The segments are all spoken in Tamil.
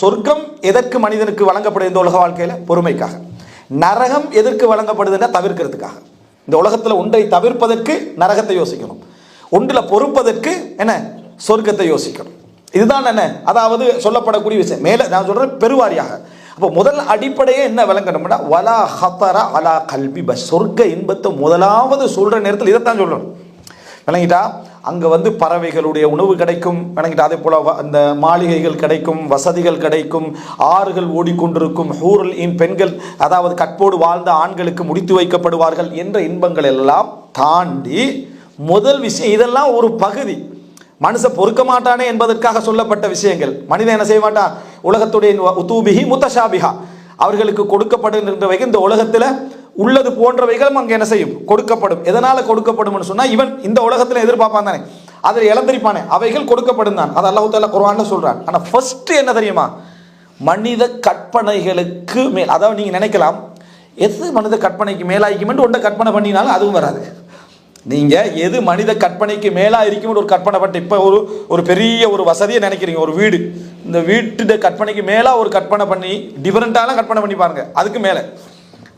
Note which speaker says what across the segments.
Speaker 1: சொர்க்கம் எதற்கு மனிதனுக்கு வழங்கப்படுது இந்த உலக வாழ்க்கையில்? பொறுமைக்காக. நரகம் எதற்கு வழங்கப்படுதுன்னா தவிர்க்கிறதுக்காக. இந்த உலகத்தில் ஒன்றை தவிர்ப்பதற்கு நரகத்தை யோசிக்கணும். ஒன்றில் பொறுப்பதற்கு என்ன? சொர்க்கத்தை யோசிக்கணும். இதுதான் என்ன? அதாவது சொல்லப்படக்கூடிய விஷயம். மேலே நான் சொல்கிறேன் பெருவாரியாக. அப்போ முதல் அடிப்படையே என்ன விளங்கணும்னா வலா ஹத்தரா அலா கல்வி பஸ் சொர்க்க இன்பத்தை முதலாவது சொல்கிற நேரத்தில் இதைத்தான் சொல்லணும். விளங்கிட்டா? அங்கே வந்து பறவைகளுடைய உணவு கிடைக்கும். வணங்கிட்டு அதே போல் அந்த மாளிகைகள் கிடைக்கும் வசதிகள் கிடைக்கும் ஆறுகள் ஓடிக்கொண்டிருக்கும் ஹூரல் இன் பெண்கள் அதாவது கற்போடு வாழ்ந்த ஆண்களுக்கு முடித்து வைக்கப்படுவார்கள் என்ற இன்பங்கள் எல்லாம் தாண்டி முதல் விஷயம் இதெல்லாம் ஒரு பகுதி. மனுஷன் பொறுக்க மாட்டானே என்பதற்காக சொல்லப்பட்ட விஷயங்கள். மனிதன் என்ன செய்ய மாட்டான்? உலகத்துடைய உத்தூபிகி முத்தஷாபிகா அவர்களுக்கு கொடுக்கப்படுகின்றவைகள் இந்த உலகத்தில் உள்ளது போன்றவைகளும் அங்கே என்ன செய்யும்? கொடுக்கப்படும். எதனால் கொடுக்கப்படும்னு சொன்னால் இவன் இந்த உலகத்தில் எதிர்பார்ப்பான் தானே. அதில் இழந்திருப்பானே. அவைகள் கொடுக்கப்படும் தான். அது அல்லாஹு தாலா குர்ஆன்ல சொல்கிறான் ஆனால் ஃபஸ்ட்டு என்ன தெரியுமா? மனித கற்பனைகளுக்கு மேல். அதாவது நீங்கள் நினைக்கலாம் எது மனித கற்பனைக்கு மேலாய்க்குமென்று ஒன்றை கற்பனை பண்ணினாலும் அதுவும் வராது. நீங்கள் எது மனித கற்பனைக்கு மேலாக இருக்கும்னு ஒரு கற்பனை பட்டு இப்போ ஒரு ஒரு பெரிய ஒரு வசதியை நினைக்கிறீங்க ஒரு வீடு. இந்த வீட்டு கற்பனைக்கு மேலாக ஒரு கற்பனை பண்ணி டிஃப்ரெண்ட்டாலாம் கற்பனை பண்ணி பாருங்கள் அதுக்கு மேலே.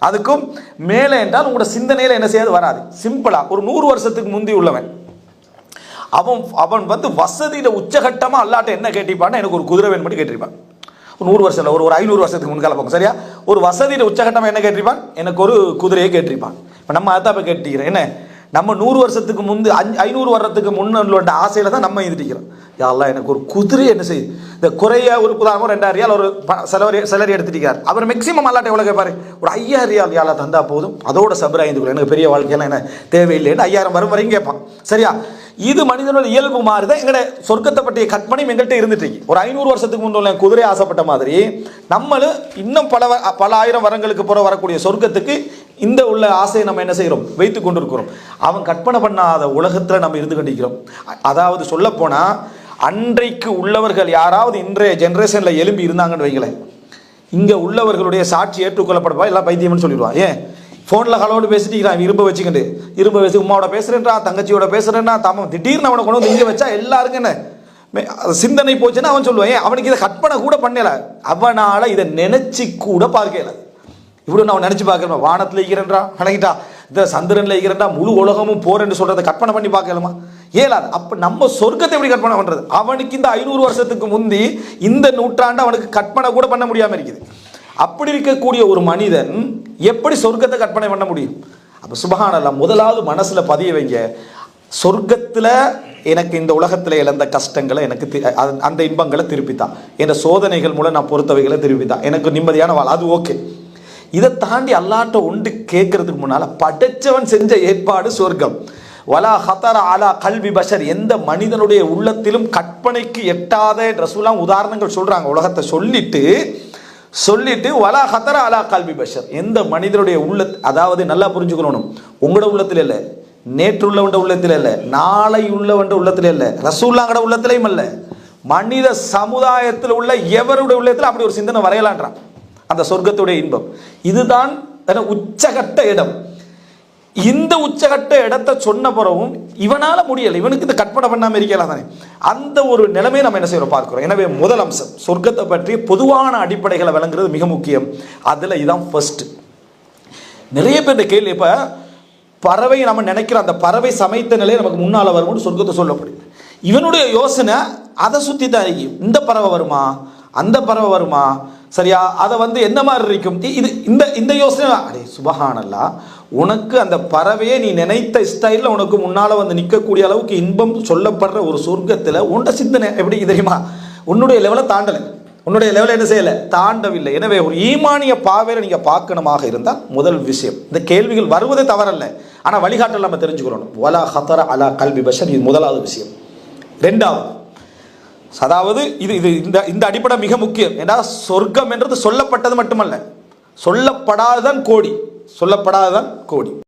Speaker 1: அதுக்கும் மேலே என்றால் உங்களோட சிந்தனையில் என்ன செய்யாது வராது. சிம்பிளாக ஒரு நூறு வருஷத்துக்கு முந்தி உள்ளவன். அவன் அவன் வந்து வசதியில் உச்சகட்டமாக அல்லாட்ட என்ன கேட்டிருப்பான்னா எனக்கு ஒரு குதிரை வேணும் மட்டும் கேட்டிருப்பான். ஒரு நூறு வருஷம் இல்லை ஒரு ஒரு ஐநூறு வருஷத்துக்கு முன்கால போங்க சரியா? ஒரு வசதியில் உச்சகட்டமாக என்ன கேட்டிருப்பான்? எனக்கு ஒரு குதிரையை கேட்டிருப்பான். இப்போ நம்ம அதான் இப்போ கேட்டிக்கிறேன் என்ன? நம்ம நூறு வருஷத்துக்கு முந்து அஞ்சு ஐநூறு வர்றதுக்கு முன்னுள்ள ஆசையில தான் நம்ம இருந்திருக்கிறோம் யாரெல்லாம் எனக்கு ஒரு குதிரை என்ன செய்யுது? இந்த குறைய ஒரு உதாரணம் ரெண்டாயிரம் ரியால் ஒரு செலவரி செலரி எடுத்துட்டிருக்கார். அவர் மேக்ஸிமம் அல்லாட்ட எவ்வளோ கேட்பாரு? ஒரு ஐயாயிரம் ரியால் யாழா தந்தா போதும். அதோட சபர ஐந்து எனக்கு பெரிய வாழ்க்கையெல்லாம் என்ன தேவையில்லைன்னு ஐயாயிரம் வரும் வரையும் கேட்பான். சரியா? இது மனிதனோட இயல்பு மாறுதான் எங்களோட சொர்க்கத்தை பற்றிய கற்பனையும் எங்கள்கிட்ட இருந்துட்டு ஒரு ஐநூறு வருஷத்துக்கு முன்னுள்ள குதிரை ஆசைப்பட்ட மாதிரி நம்மளும் இன்னும் பல வ- பல ஆயிரம் வரங்களுக்கு புற வரக்கூடிய சொர்க்கத்துக்கு இந்த உள்ள ஆசையை நம்ம என்ன செய்கிறோம்? வைத்து கொண்டிருக்கிறோம். அவன் கற்பனை பண்ணாத உலகத்தில் நம்ம இருந்து கொண்டிருக்கிறோம் அதாவது சொல்லப்போனால் அன்றைக்கு உள்ளவர்கள் யாராவது இன்றைய ஜென்ரேஷனில் எலும்பி இருந்தாங்கன்னு வைங்களேன். இங்கே உள்ளவர்களுடைய சாட்சி ஏற்றுக்கொள்ளப்படுவா எல்லாம் பைத்தியம்னு சொல்லிடுவான். ஏன்? ஃபோனில் ஹலோடு பேசிட்டு இருக்கிறான் இரும்ப வச்சுக்கிட்டு. இரும்ப வச்சு உமாவோட பேசுகிறேன்றா தங்கச்சியோட பேசுகிறேன்னா தம்ம திடீர்னு அவனை கொண்டு வந்து இங்கே வச்சா எல்லாருக்கும் என்ன? சிந்தனை போச்சுன்னா அவன் சொல்லுவான். ஏன்? அவனுக்கு இதை கற்பனை கூட பண்ணலை. அவனால் இதை நினச்சி கூட பார்க்கலை. இவ்வளோ நான் நினைச்சு பார்க்கறேன் வானத்தில் இருக்கிறன்றா அடங்கிட்டா இந்த சந்திரன்ல இருக்கிறன்றா முழு உலகமும் போறேன்னு சொல்றதை கற்பனை பண்ணி பார்க்கலாமா ஏலாது. அப்ப நம்ம சொர்க்கத்தை எப்படி கற்பனை பண்றது? அவனுக்கு இந்த ஐநூறு வருஷத்துக்கு முந்தி இந்த நூற்றாண்டு அவனுக்கு கற்பனை கூட பண்ண முடியாம இருக்குது. அப்படி இருக்கக்கூடிய ஒரு மனிதன் எப்படி சொர்க்கத்தை கற்பனை பண்ண முடியும்? அப்ப சுபஹானல்லாஹ் முதலாவது மனசுல பதிய வைங்க. சொர்க்கத்துல எனக்கு இந்த உலகத்தில் இழந்த கஷ்டங்களை எனக்கு தி- அந்த இன்பங்களை திருப்பித்தான் என்ற சோதனைகள் மூலம் நான் பொறுத்தவைகளை திருப்பித்தான் எனக்கு நிம்மதியான வாழ் அது ஓகே. இதை தாண்டி அல்லாட்ட உண்டு கேட்கறதுக்கு முன்னால் படைச்சவன் செஞ்ச ஏற்பாடு சொர்க்கம். வலா ஹத்தர அலா கல்வி பஷர். எந்த மனிதனுடைய உள்ளத்திலும் கற்பனைக்கு எட்டாத ரசூலாம் உதாரணங்கள் சொல்கிறாங்க உலகத்தை சொல்லிட்டு சொல்லிட்டு வலா ஹத்தர அலா கல்வி பஷர். எந்த மனிதனுடைய உள்ள அதாவது நல்லா புரிஞ்சுக்கணும். உங்களோட உள்ளத்தில் இல்லை நேற்று உள்ளவன் உள்ளத்தில் இல்லை நாளை உள்ளவன் உள்ளத்தில் இல்லை ரசூல்லாங்கட உள்ளத்திலையும் இல்லை. மனித சமுதாயத்தில் உள்ள எவருடைய உள்ளத்தில் அப்படி ஒரு சிந்தனை வரையலான்றான். அந்த சொர்க்கத்துடைய இன்பம். இதுதான் உச்சகட்ட இடம். இந்த உச்சகட்ட இடத்தை சொன்ன பிறகும் இவனால முடியல. இவனுக்கு இந்த கற்பனை பண்ணாம இருக்கலாம் தானே. அந்த ஒரு நிலைமையை நம்ம என்ன செய்யறோம்? பார்க்கிறோம். எனவே முதல் அம்சம் சொர்க்கத்தை பற்றி பொதுவான அடிப்படைகளை விளங்குறது மிக முக்கியம். அதுல இதான் ஃபர்ஸ்ட் நிறைய பேர் இந்த கேள்வி இப்ப பறவை நம்ம நினைக்கிற அந்த பறவை சமைத்த நிலையை நமக்கு முன்னால வரும்னு சொர்க்கத்தை சொல்லப்படுது. இவனுடைய யோசனை அதை சுத்தி தான் இந்த பறவை வருமா? அந்த பறவை வருமா? சரியா? அதை வந்து என்ன மாதிரி இருக்கும்? இது இந்த இந்த யோசனை அடே சுபஹானல்லா உனக்கு அந்த பறவையை நீ நினைத்த ஸ்டைலில் உனக்கு முன்னால் வந்து நிற்கக்கூடிய அளவுக்கு இன்பம் சொல்லப்படுற ஒரு சொர்க்கத்தில் உன்ட சிந்தனை எப்படி தெரியுமா? உன்னுடைய லெவலை தாண்டலை. உன்னுடைய லெவலில் என்ன செய்யலை? தாண்டவில்லை. எனவே ஒரு ஈமானிய பாவையில் நீங்கள் பார்க்கணுமாக இருந்தால் முதல் விஷயம் இந்த கேள்விகள் வருவதே தவறல்ல. ஆனால் வழிகாட்டல் நம்ம தெரிஞ்சுக்கணும். வலா ஹத்தர அலா கல்வி பஷன் இது முதலாவது விஷயம். ரெண்டாவது அதாவது இது இது இந்த இந்த அடிப்படை மிக முக்கியம். ஏன்னா சொர்க்கம் என்றது சொல்லப்பட்டது மட்டுமல்ல. சொல்லப்படாததான் கோடி. சொல்லப்படாததான் கோடி.